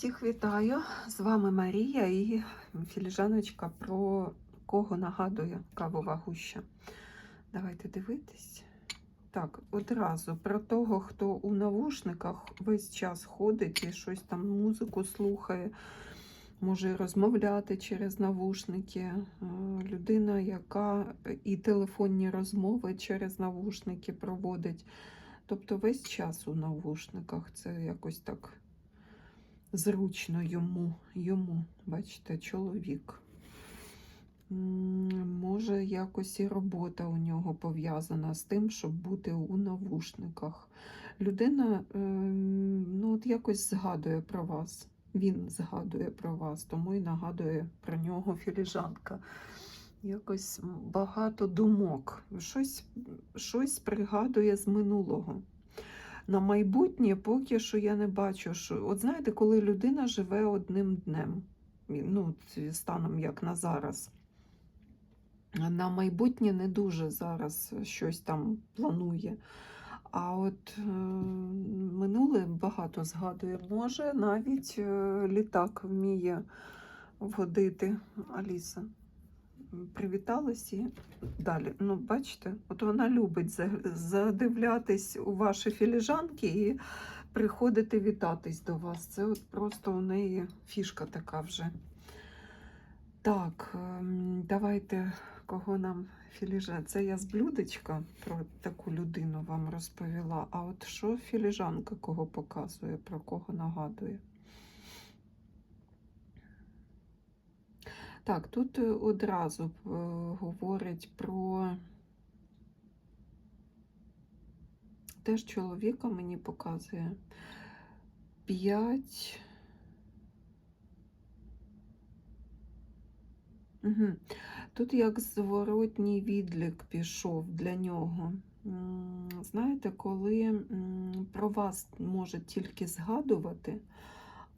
Всіх вітаю! З вами Марія і філіжаночка про кого нагадує кавова гуща. Давайте дивитись. Так, одразу про того, хто у навушниках весь час ходить і щось там музику слухає, може розмовляти через навушники. Е, Людина, яка і телефонні розмови через навушники проводить. Тобто весь час у навушниках. Це якось так зручно йому, йому, бачите, чоловік. Може, якось і робота у нього пов'язана з тим, щоб бути у навушниках. Людина ем, ну, от якось згадує про вас. Він згадує про вас, тому і нагадує про нього філіжанка. Якось багато думок, щось, щось пригадує з минулого. На майбутнє поки що я не бачу, що от знаєте, коли людина живе одним днем, ну, станом як на зараз. На майбутнє не дуже зараз щось там планує. А от е, минуле багато згадує. Може, навіть е, літак вміє водити Аліса. Привіталась і далі. Ну, бачите, от вона любить задивлятись у ваші філіжанки і приходити вітатись до вас. Це от просто у неї фішка така вже. Так, ем, давайте кого нам філіжан. Це я з блюдечка про таку людину вам розповіла. А от що філіжанка кого показує, про кого нагадує? Так, тут е, одразу е, говорить про теж чоловіка мені показує. П'ять. Угу. Тут як зворотній відлік пішов для нього. Знаєте, коли про вас може тільки згадувати,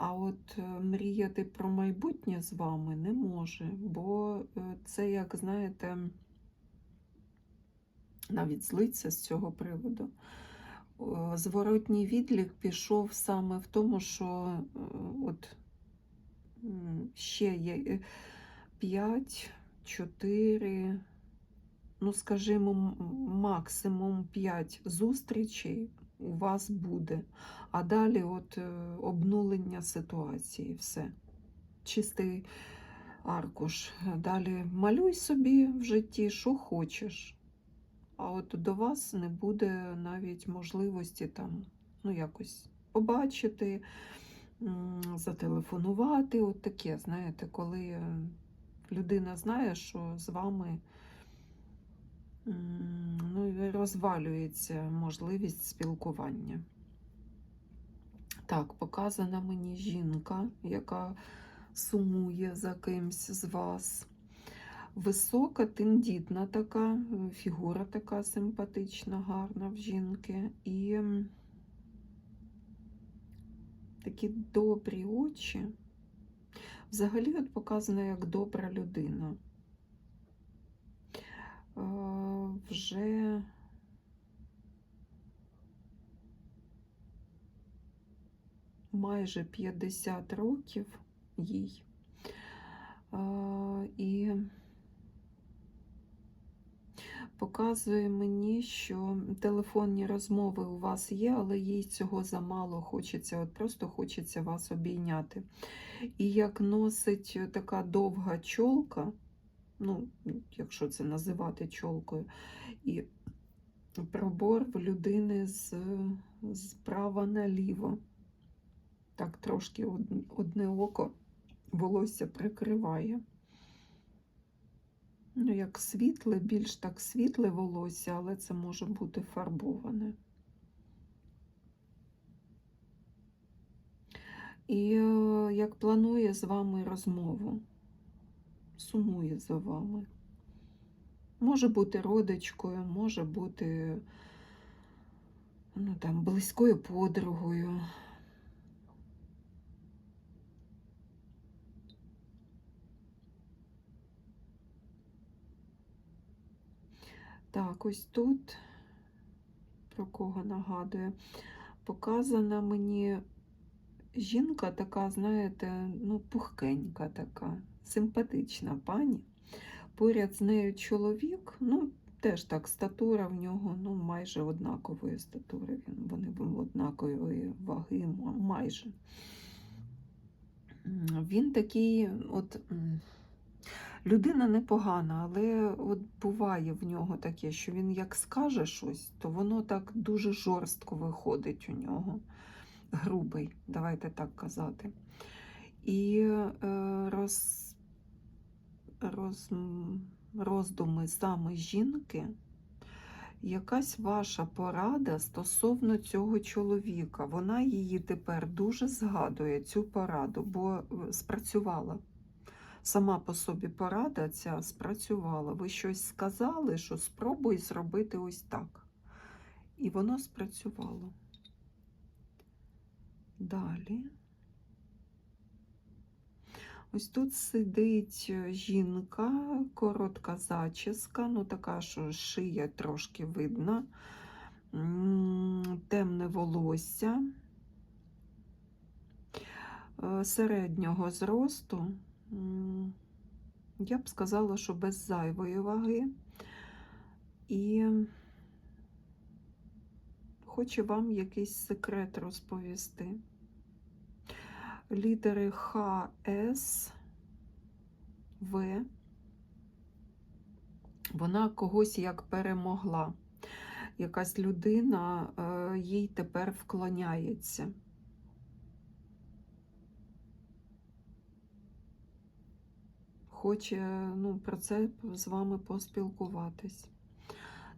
а от е, мріяти про майбутнє з вами не може, бо е, це, як знаєте, навіть злиться з цього приводу. Е, Зворотній відлік пішов саме в тому, що от ще є 5, 4, ну, скажімо, максимум 5 зустрічей у вас буде. А далі от е, обнулення ситуації, все. Чистий аркуш. Далі малюй собі в житті, що хочеш. А от до вас не буде навіть можливості там, ну, якось побачити, зателефонувати. От таке, знаєте, коли е, людина знає, що з вами ну, і розвалюється можливість спілкування. Так, показана мені жінка, яка сумує за кимсь з вас. Висока, тендітна така, фігура така симпатична, гарна в жінки. І такі добрі очі. Взагалі от показана як добра людина. Е, Вже майже 50 років їй. І показує мені, що телефонні розмови у вас є, але їй цього замало хочеться, от просто хочеться вас обійняти. І як носить така довга чолка, ну, якщо це називати чолкою, і пробор в людини з, справа наліво. Так, трошки одне око волосся прикриває. Ну, як світле, більш так світле волосся, але це може бути фарбоване. І е, як планує з вами розмову, сумує за вами. Може бути родичкою, може бути ну, там, близькою подругою. Так, ось тут, про кого нагадує, показана мені жінка така, знаєте, ну, пухкенька така, симпатична пані. Поряд з нею чоловік, ну, теж так, статура в нього ну, майже однакової статури. Він, вони однакової ваги, майже. Він такий, от людина непогана, але от буває в нього таке, що він як скаже щось, то воно так дуже жорстко виходить у нього. Грубий, давайте так казати. І е, роз, роз, роздуми саме жінки, якась ваша порада стосовно цього чоловіка. Вона її тепер дуже згадує, цю пораду, бо е, спрацювала. Сама по собі порада ця спрацювала. Ви щось сказали, що спробуй зробити ось так. І воно спрацювало. Далі. Ось тут сидить е, жінка, коротка зачіска, ну така, що шия трошки видна, темне волосся е, середнього зросту. Я б сказала, що без зайвої ваги. І хоче вам якийсь секрет розповісти. Літери Х, С, В. Вона когось як перемогла. Якась людина е, їй тепер вклоняється. Хоче ну, про це з вами поспілкуватись.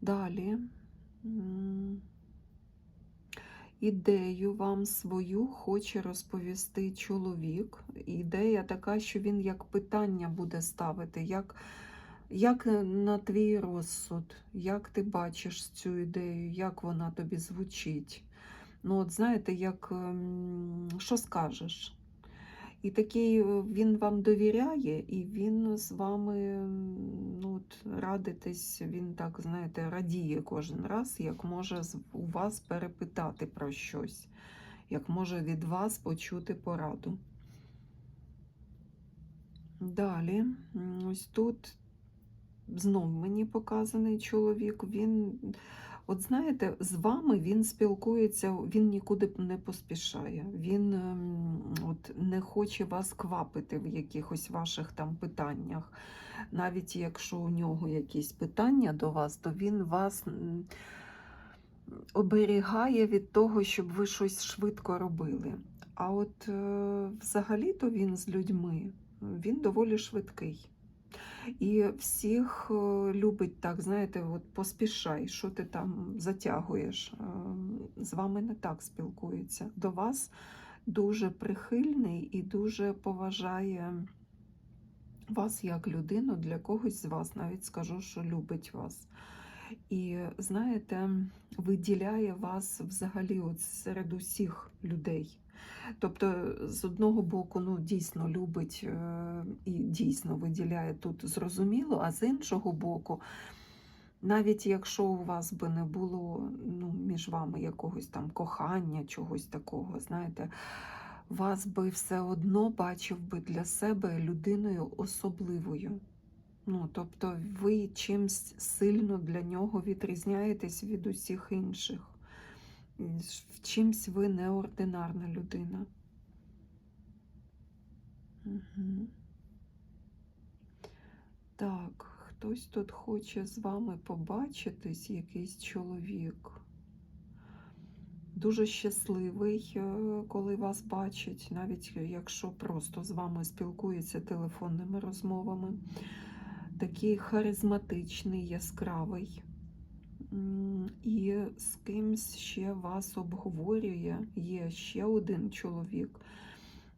Далі. Ідею вам свою хоче розповісти чоловік. Ідея така, що він як питання буде ставити, як, як на твій розсуд, як ти бачиш цю ідею, як вона тобі звучить. Ну, от знаєте, як ем, що скажеш? І такий е, він вам довіряє, і він з вами ну, от, радитись, він так, знаєте, радіє кожен раз, як може у вас перепитати про щось, як може від вас почути пораду. Далі, ось тут знов мені показаний чоловік. Він, от знаєте, з вами він спілкується, він нікуди не поспішає. Він ем, от, не хоче вас квапити в якихось ваших там питаннях. Навіть якщо у нього якісь питання до вас, то він вас оберігає від того, щоб ви щось швидко робили. А от е, взагалі-то він з людьми, він доволі швидкий. І всіх е, любить так, знаєте, от поспішай, що ти там затягуєш. Е, З вами не так спілкується. До вас дуже прихильний і дуже поважає вас як людину, для когось з вас навіть скажу, що любить вас. І знаєте, виділяє вас взагалі от серед усіх людей. Тобто, з одного боку, ну дійсно любить е, і дійсно виділяє тут зрозуміло, а з іншого боку, навіть якщо у вас би не було ну, між вами якогось там кохання, чогось такого, знаєте, вас би все одно бачив би для себе людиною особливою. Ну, тобто ви чимсь сильно для нього відрізняєтесь від усіх інших. В чимсь ви неординарна людина. Угу. Так, хтось тут хоче з вами побачитись, якийсь чоловік. Дуже щасливий, е, коли вас бачить, навіть якщо просто з вами спілкується телефонними розмовами. Такий харизматичний, яскравий. І з кимсь ще вас обговорює. Є ще один чоловік,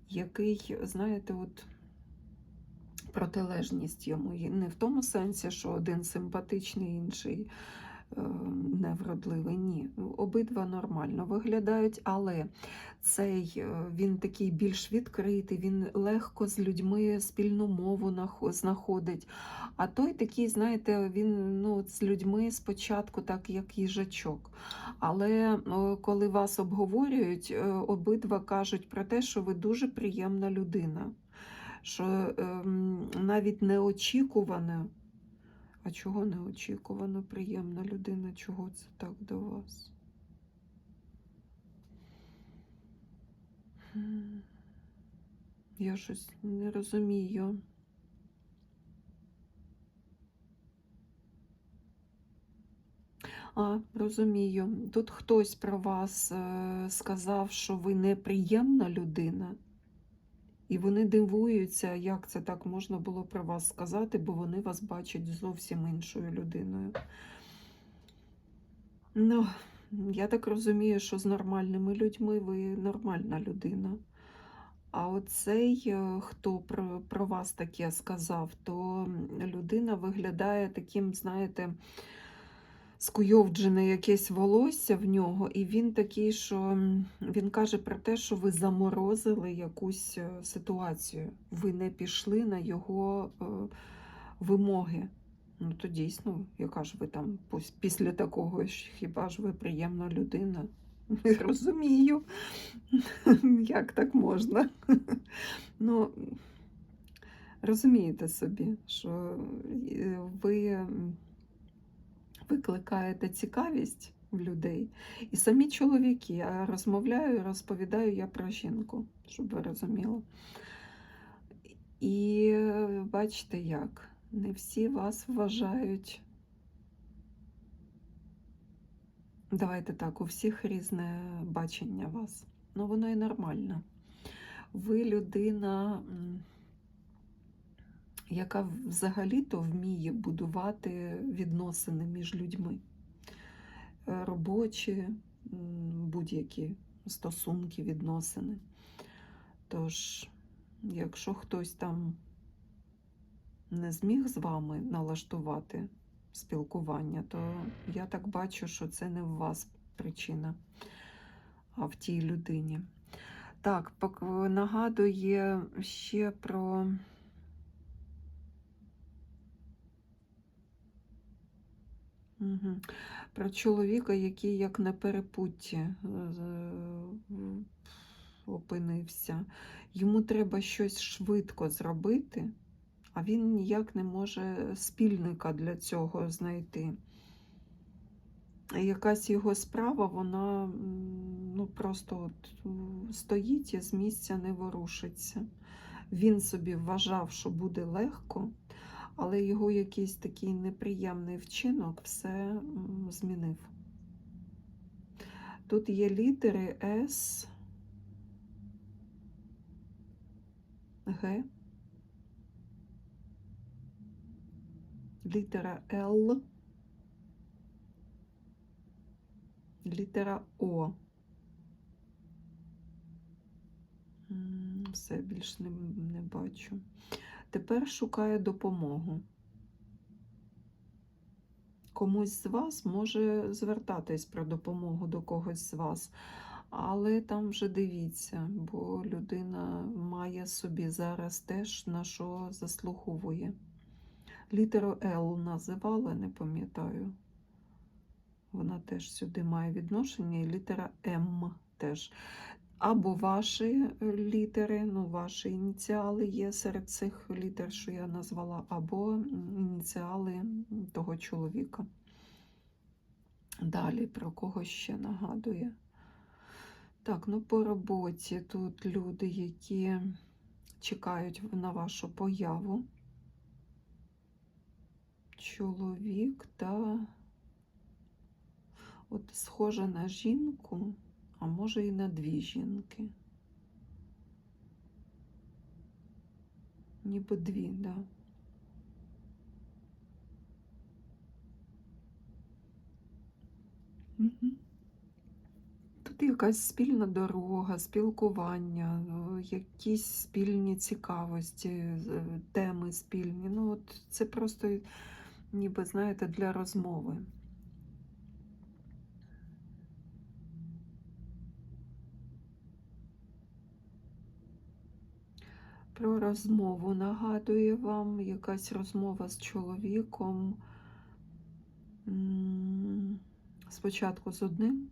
який, знаєте, от протилежність йому. І Не в тому сенсі, що один симпатичний, інший е, невродливий. Ні, обидва нормально виглядають, але цей е, він такий більш відкритий, він легко з людьми спільну мову знаходить. А той такий, знаєте, він ну, з людьми спочатку, так як їжачок. Але коли вас обговорюють, е, обидва кажуть про те, що ви дуже приємна людина, що ем, навіть неочікувано. А чого неочікувано приємна людина? Чого це так до вас? Я щось не розумію. А, розумію. Тут хтось про вас е, сказав, що ви неприємна людина. І вони дивуються, як це так можна було про вас сказати, бо вони вас бачать зовсім іншою людиною. Ну, я так розумію, що з нормальними людьми ви нормальна людина. А оцей, е, хто про, про вас таке сказав, то людина виглядає таким, знаєте, скуйовджене якесь волосся в нього, і він такий, що він каже про те, що ви заморозили якусь е, ситуацію. Ви не пішли на його е, вимоги. Ну, то дійсно, яка ж ви там після такого, хіба ж ви приємна людина? Не розумію, як так можна. Ну, розумієте собі, що е, ви викликаєте цікавість в людей. І самі чоловіки, я розмовляю, розповідаю я про жінку, щоб ви розуміли. І е, бачите як, не всі вас вважають. Давайте так, у всіх різне бачення вас. Ну, воно і нормально. Ви людина, яка взагалі-то вміє будувати відносини між людьми. Е, Робочі, будь-які стосунки, відносини. Тож, якщо хтось там не зміг з вами налаштувати спілкування, то я так бачу, що це не в вас причина, а в тій людині. Так, нагадує ще про. Про чоловіка, який як на перепутті е, опинився. Йому треба щось швидко зробити, а він ніяк не може спільника для цього знайти. Якась його справа, вона ну, просто от, стоїть і з місця не ворушиться. Він собі вважав, що буде легко, але його якийсь такий неприємний вчинок все змінив. Тут є літери С, Г, літера Л, літера О. Все більш не, не бачу. Тепер шукаю допомогу. Комусь з вас може звертатись про допомогу до когось з вас, але там вже дивіться, бо людина має собі зараз теж на що заслуговує. Літеру Л називала, не пам'ятаю. Вона теж сюди має відношення, і літера М теж. Або ваші е, літери, ну, ваші ініціали є серед цих літер, що я назвала, або ініціали того чоловіка. Далі про кого ще нагадує. Так, ну по роботі тут люди, які чекають на вашу появу. Чоловік та от схоже на жінку, а може і на дві жінки. Ніби дві, да. Мгм. Тут якась спільна дорога, спілкування, якісь спільні цікавості, е, теми спільні. Ну, от це просто ніби, знаєте, для розмови. Про розмову нагадує вам якась розмова з чоловіком. Спочатку з одним,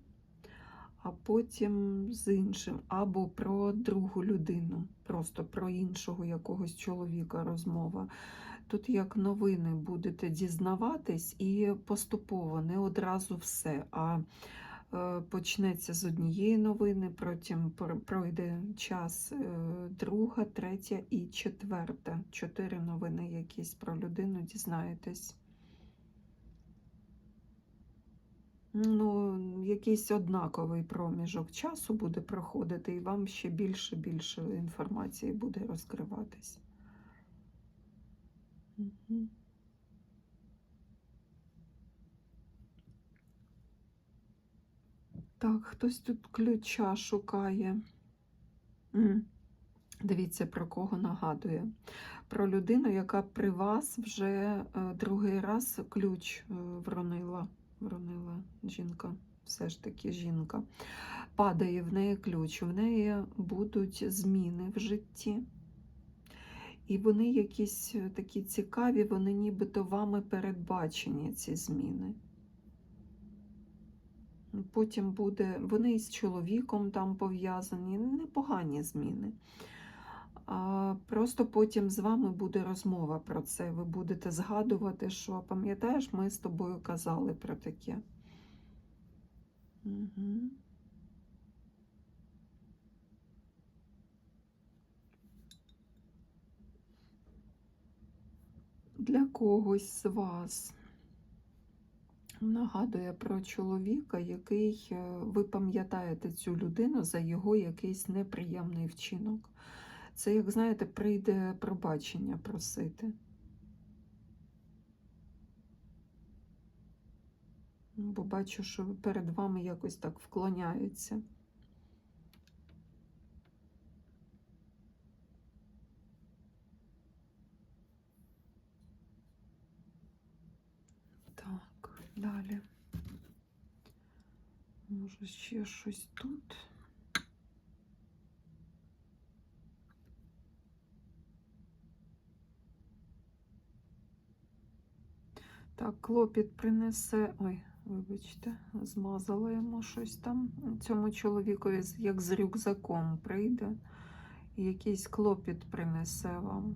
а потім з іншим, або про другу людину, просто про іншого якогось чоловіка розмова. Тут як новини будете дізнаватись і поступово, не одразу все. а Почнеться з однієї новини, потім пройде час е, друга, третя і четверта. Чотири новини якісь про людину дізнаєтесь. Ну, якийсь однаковий проміжок часу буде проходити, і вам ще більше більше інформації буде розкриватись. Мгм. Так, хтось тут ключа шукає. Дивіться, про кого нагадує. Про людину, яка при вас вже е, другий раз ключ е, вронила. Вронила жінка, все ж таки жінка. Падає в неї ключ, в неї будуть зміни в житті. І вони якісь е, такі цікаві, вони нібито вами передбачені, ці зміни. Потім буде, вони із чоловіком там пов'язані, непогані зміни. А просто потім з вами буде розмова про це. Ви будете згадувати, що пам'ятаєш, ми з тобою казали про таке. Угу. Для когось з вас нагадує про чоловіка, який е, ви пам'ятаєте цю людину за його якийсь неприємний вчинок. Це, як знаєте, прийде пробачення просити. Бо бачу, що перед вами якось так вклоняються. Так, далі. Може, ще щось тут. Так, клопіт принесе. Ой, вибачте, змазала йому щось там. Цьому чоловікові як з рюкзаком прийде якийсь клопіт принесе вам.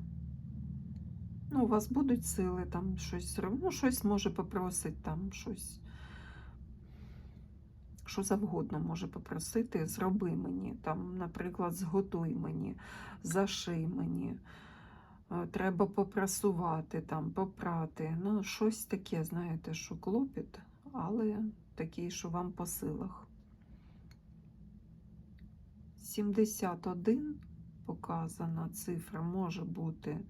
Ну, у вас будуть сили там щось. Ну, щось може попросить там щось. Що завгодно може попросити, зроби мені, там, наприклад, зготуй мені, заший мені, е, треба попрасувати, там, попрати. Ну, щось таке, знаєте, що клопіт, але такий, що вам по силах. 71 показана цифра може бути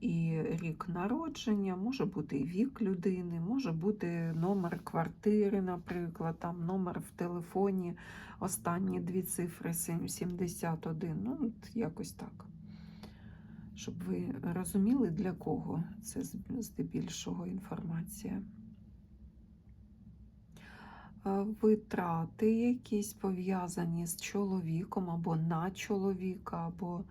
і рік народження, може бути і вік людини, може бути номер квартири, наприклад, там номер в телефоні, останні дві цифри сім- 71. Ну, от якось так. Щоб ви розуміли, для кого це здебільшого інформація. Витрати якісь пов'язані з чоловіком або на чоловіка, або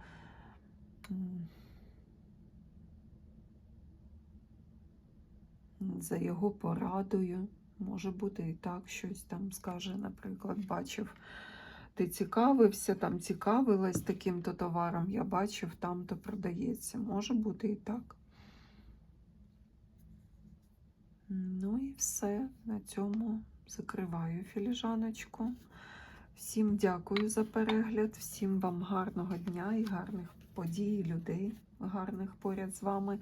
за його порадою. Може бути і так, щось там скаже, наприклад, бачив, ти цікавився, там цікавилась таким-то товаром, я бачив, там-то продається. Може бути і так. Ну і все. На цьому закриваю філіжаночку. Всім дякую за перегляд, всім вам гарного дня і гарних подій, людей гарних поряд з вами.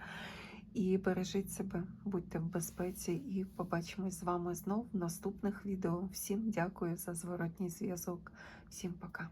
І бережіть себе, будьте в безпеці, і побачимось з вами знов в наступних відео. Всім дякую за зворотній зв'язок. Всім пока.